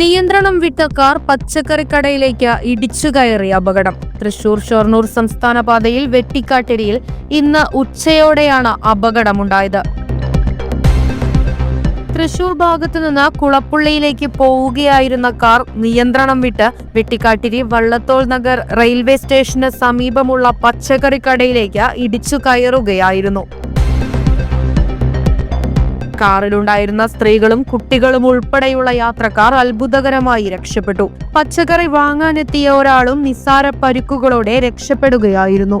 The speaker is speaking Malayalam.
നിയന്ത്രണം വിട്ട കാർ പച്ചക്കറിക്കടയിലേക്ക് ഇടിച്ചു കയറി അപകടം. തൃശൂർ ഷൊർണൂർ സംസ്ഥാന പാതയിൽ വെട്ടിക്കാട്ടിരിയിൽ ഇന്ന് ഉച്ചയോടെയാണ് അപകടമുണ്ടായത്. തൃശൂർ ഭാഗത്തു നിന്ന് കുളപ്പുള്ളിയിലേക്ക് പോവുകയായിരുന്ന കാർ നിയന്ത്രണം വിട്ട് വെട്ടിക്കാട്ടിരി വള്ളത്തോൾ നഗർ റെയിൽവേ സ്റ്റേഷന് സമീപമുള്ള പച്ചക്കറിക്കടയിലേക്ക് ഇടിച്ചു കയറുകയായിരുന്നു. കാറിലുണ്ടായിരുന്ന സ്ത്രീകളും കുട്ടികളും ഉൾപ്പെടെയുള്ള യാത്രക്കാർ അത്ഭുതകരമായി രക്ഷപ്പെട്ടു. പച്ചക്കറി വാങ്ങാനെത്തിയ ഒരാളും നിസ്സാര പരുക്കുകളോടെ രക്ഷപ്പെടുകയായിരുന്നു.